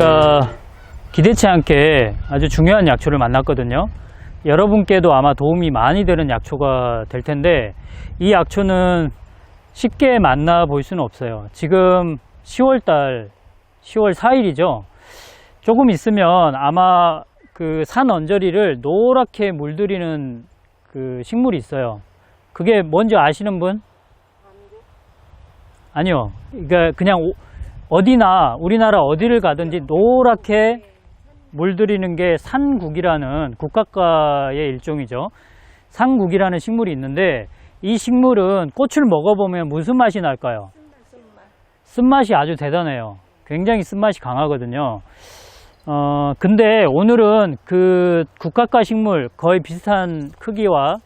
어, 기대치 않게 아주 중요한 약초를 만났거든요. 여러분께도 아마 도움이 많이 되는 약초가 될 텐데 이 약초는 쉽게 만나볼 수는 없어요. 지금 10월달, 10월 4일이죠. 조금 있으면 아마 그 산 언저리를 노랗게 물들이는 그 식물이 있어요. 그게 뭔지 아시는 분? 아니요. 그러니까 그냥 오- 어디나 우리나라 어디를 가든지 노랗게 물들이는 게 산국이라는 국가과의 일종이죠. 산국이라는 식물이 있는데 이 식물은 꽃을 먹어보면 무슨 맛이 날까요? 쓴맛이 아주 대단해요. 굉장히 쓴맛이 강하거든요. 어, 근데 오늘은 그 국가과 식물 거의 비슷한 크기와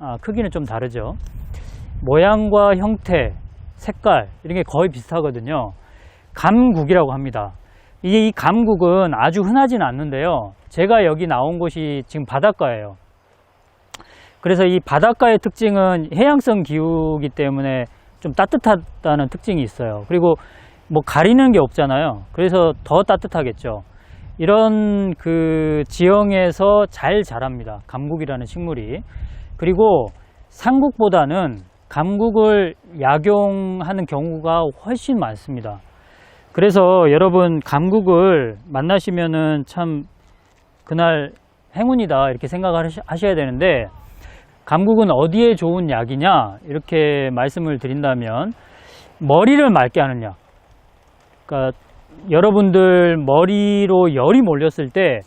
아, 크기는 좀 다르죠. 모양과 형태, 색깔 이런 게 거의 비슷하거든요. 감국이라고 합니다. 이게 이 감국은 아주 흔하진 않는데요. 제가 여기 나온 곳이 지금 바닷가예요. 그래서 이 바닷가의 특징은 해양성 기후이기 때문에 좀 따뜻하다는 특징이 있어요. 그리고 뭐 가리는 게 없잖아요. 그래서 더 따뜻하겠죠. 이런 그 지형에서 잘 자랍니다. 감국이라는 식물이. 그리고 삼국보다는 감국을 약용하는 경우가 훨씬 많습니다. 그래서 여러분 감국을 만나시면은 참 그날 행운이다 이렇게 생각을 하셔야 되는데 감국은 어디에 좋은 약이냐 이렇게 말씀을 드린다면 머리를 맑게 약. 그러니까 여러분들 머리로 열이 몰렸을 때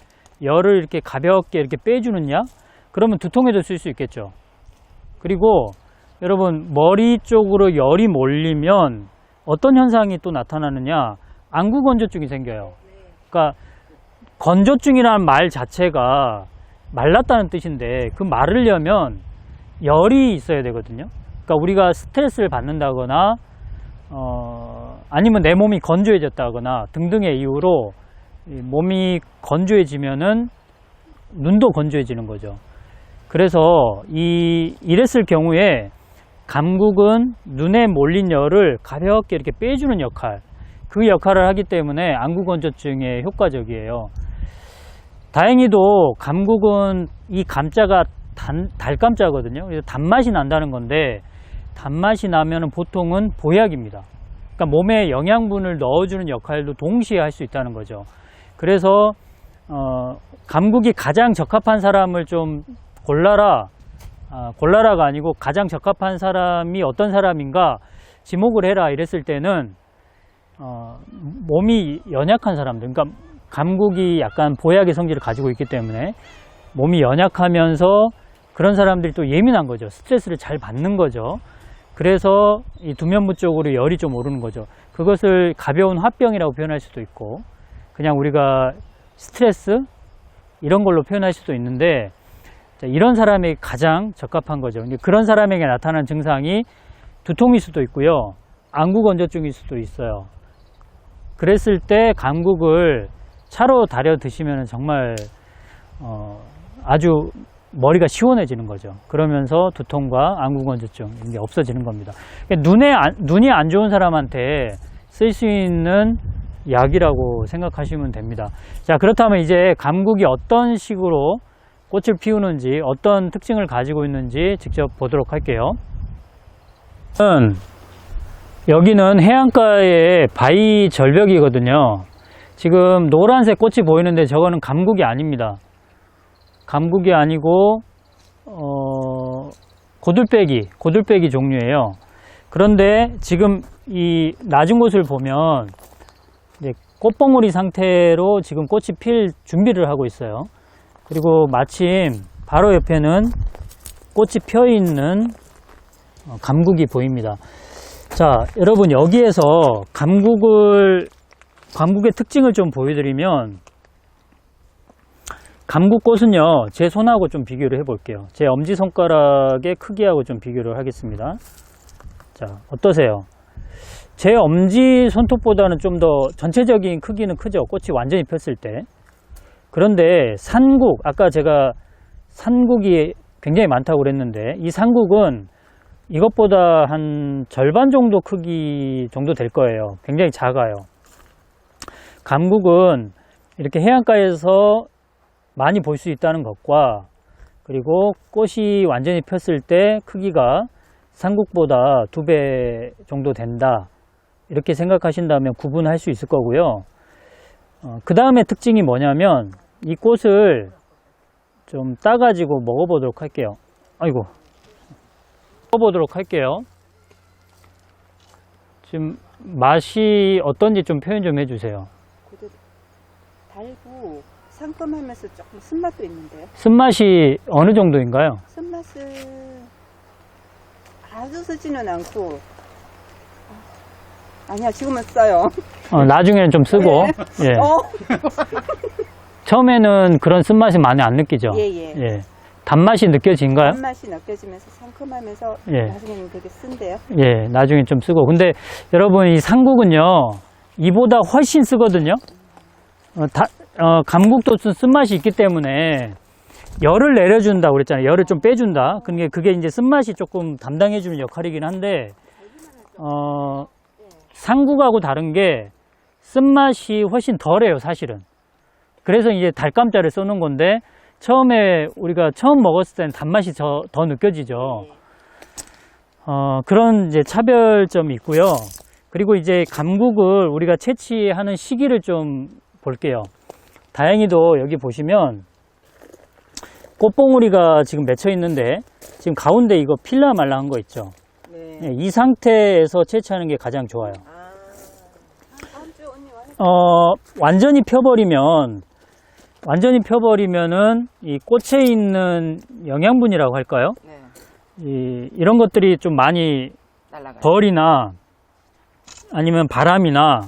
열을 이렇게 가볍게 이렇게 빼주는 약 그러면 두통에도 쓸 수 있겠죠. 그리고 여러분 머리 쪽으로 열이 몰리면 어떤 현상이 또 나타나느냐 안구 건조증이 생겨요. 그러니까 건조증이라는 말 자체가 말랐다는 뜻인데 그 마르려면 열이 있어야 되거든요. 그러니까 우리가 스트레스를 받는다거나 어, 아니면 내 몸이 건조해졌다거나 등등의 이유로 이 몸이 건조해지면은 눈도 건조해지는 거죠. 그래서 이 이랬을 경우에 감국은 눈에 몰린 열을 가볍게 이렇게 빼주는 역할, 그 역할을 하기 때문에 안구 건조증에 효과적이에요. 다행히도 감국은 이 감자가 단, 달감자거든요. 그래서 단맛이 난다는 건데 단맛이 나면은 보통은 보약입니다. 그러니까 몸에 영양분을 넣어주는 역할도 동시에 할 수 있다는 거죠. 그래서 어, 감국이 가장 적합한 사람을 좀 골라라. 아, 골라라가 아니고 가장 적합한 사람이 어떤 사람인가 지목을 해라 이랬을 때는 어, 몸이 연약한 사람들, 그러니까 감국이 약간 보약의 성질을 가지고 있기 때문에 몸이 연약하면서 그런 사람들이 또 예민한 거죠. 스트레스를 잘 받는 거죠. 그래서 이 두면부 쪽으로 열이 좀 오르는 거죠. 그것을 가벼운 화병이라고 표현할 수도 있고, 그냥 우리가 스트레스 이런 걸로 표현할 수도 있는데, 자, 이런 사람에게 가장 적합한 거죠. 그런 사람에게 나타나는 증상이 두통일 수도 있고요, 안구 건조증일 수도 있어요. 그랬을 때 감국을 차로 달여 드시면 정말 어, 아주 머리가 시원해지는 거죠. 그러면서 두통과 안구 건조증 이런 게 없어지는 겁니다. 그러니까 눈에 안- 눈이 안 좋은 사람한테 쓸 수 있는 약이라고 생각하시면 됩니다. 자 그렇다면 이제 감국이 어떤 식으로 꽃을 피우는지 어떤 특징을 가지고 있는지 직접 보도록 할게요. 음, 여기는 해안가의 바위 절벽이거든요. 지금 노란색 꽃이 보이는데 저거는 감국이 아닙니다. 감국이 아니고 어, 고들빼기, 고들빼기 종류예요. 그런데 지금 이 낮은 곳을 보면 꽃봉오리 상태로 지금 꽃이 필 준비를 하고 있어요. 그리고 마침 바로 옆에는 꽃이 펴 있는 어, 감국이 보입니다. 자, 여러분 여기에서 감국을 감국의 특징을 좀 보여드리면 감국꽃은요 제 손하고 좀 비교를 해볼게요. 제 엄지 손가락의 크기하고 좀 비교를 하겠습니다. 자 어떠세요? 제 엄지 손톱보다는 좀 더 전체적인 크기는 크죠. 꽃이 완전히 폈을 때 그런데 산국 아까 제가 산국이 굉장히 많다고 그랬는데 이 산국은 이것보다 한 절반 정도 크기 정도 될 거예요 굉장히 작아요 감국은 이렇게 해안가에서 많이 볼 수 있다는 것과 그리고 꽃이 완전히 폈을 때 크기가 삼국보다 두 배 정도 된다. 이렇게 생각하신다면 구분할 수 있을 거고요. 그 다음에 특징이 뭐냐면 이 꽃을 좀 따가지고 먹어보도록 할게요. 아이고. 먹어보도록 할게요. 지금 맛이 어떤지 좀 표현 좀 해주세요. 달고 상큼하면서 조금 쓴맛도 있는데요. 쓴맛이 어느 정도인가요? 쓴맛은 아주 쓰지는 않고 아, 아니야 지금은 써요. 어, 나중에는 좀 쓰고. 예. 어? 처음에는 그런 쓴맛이 많이 안 느끼죠? 예예. 단맛이 느껴진가요? 단맛이 느껴지면서 상큼하면서 예. 나중에는 되게 쓴데요. 예, 나중에 좀 쓰고. 근데 여러분, 이 상국은요, 이보다 훨씬 쓰거든요? 어, 다, 어, 감국도 쓴- 쓴맛이 있기 때문에 열을 내려준다 그랬잖아요. 열을 좀 빼준다. 그게, 그게 이제 쓴맛이 조금 담당해주는 역할이긴 한데, 어, 상국하고 다른 게 쓴맛이 훨씬 덜해요, 사실은. 그래서 이제 달감자를 써놓은 건데, 처음에 우리가 처음 먹었을 때는 단맛이 더, 더 느껴지죠. 어, 그런 이제 차별점이 있고요. 그리고 이제 감국을 우리가 채취하는 시기를 좀 볼게요. 다행히도 여기 보시면 꽃봉우리가 지금 맺혀 있는데 지금 가운데 이거 필라 말랑한 거 있죠. 네. 예, 이 상태에서 채취하는 게 가장 좋아요. 아. 어, 완전히 펴버리면 완전히 펴버리면은 이 꽃에 있는 영양분이라고 할까요? 네. 이, 이런 것들이 좀 많이 날라가요. 벌이나 아니면 바람이나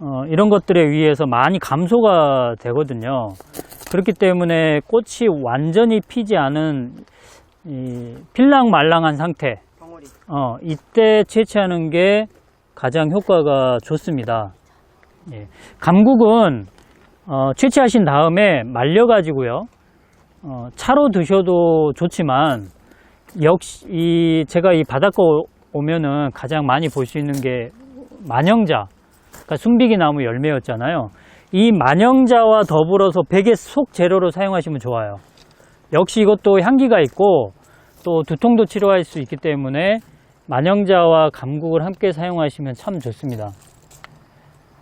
어, 이런 것들에 의해서 많이 감소가 되거든요. 그렇기 때문에 꽃이 완전히 피지 않은 이 필랑말랑한 상태, 덩어리. 어, 이때 채취하는 게 가장 효과가 좋습니다. 예. 감국은 어, 채취하신 다음에 말려 가지고요. 어, 차로 드셔도 좋지만 역시 이 제가 이 바닷가 오- 오면은 가장 많이 볼 수 있는 게 만영자, 그러니까 순비기 나무 열매였잖아요. 이 만영자와 더불어서 베개 속 재료로 사용하시면 좋아요. 역시 이것도 향기가 있고 또 두통도 치료할 수 있기 때문에 만영자와 감국을 함께 사용하시면 참 좋습니다.